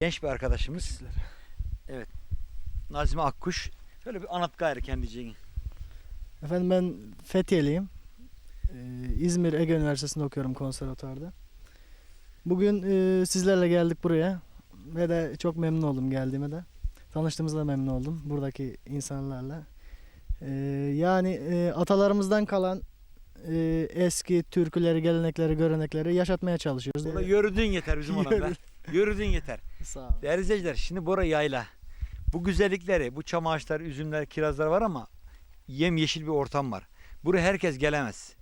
Genç bir arkadaşımız. Evet. Nazmi Akkuş. Şöyle bir anlat gayrı kendiciğini. Efendim ben Fethiye'liyim. Ee, İzmir Ege Üniversitesi'nde okuyorum konservatuarda. Bugün e, sizlerle geldik buraya ve de çok memnun oldum geldiğime de. Tanıştığımızda da memnun oldum buradaki insanlarla. Ee, yani e, atalarımızdan kalan e, eski türküleri, gelenekleri, görenekleri yaşatmaya çalışıyoruz. Burada yürüdüğün yeter bizim alanda. Yürüdüğün yeter. Sağ olun. Değerli izleyiciler şimdi bura yayla. Bu güzellikleri, bu çam ağaçları, üzümler, kirazlar var ama yem yeşil bir ortam var. Buraya herkes gelemez.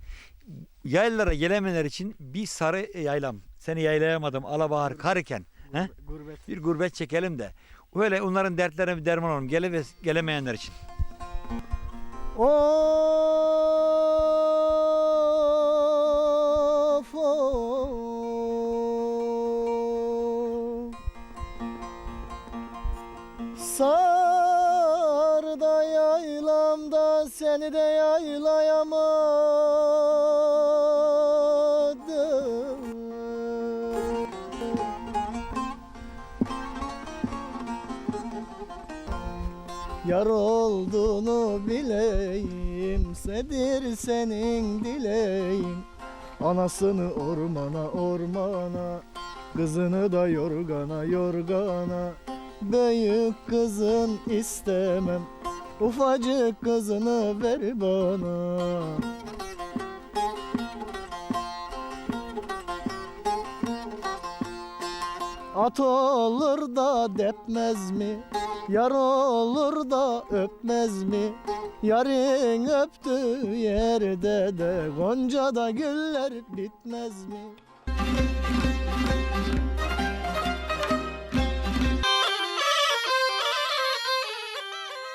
Yaylalara gelemeyenler için bir sarı yaylam. Seni yaylayamadım alabahar kar iken. He? Gurbet. Bir gurbet çekelim de. Öyle onların dertlerine bir derman olalım. Gele gelemeyenler için. Of Sar da yaylamda seni de yaylayamadım Yar olduğunu bileyim Sedir senin dileğin. Anasını ormana ormana Kızını da yorgana yorgana Büyük kızın istemem Ufacık kızını ver bana At olur da depmez mi? Yar olur da öpmez mi? Yarın öptüğü yerde de Gonca da güller bitmez mi?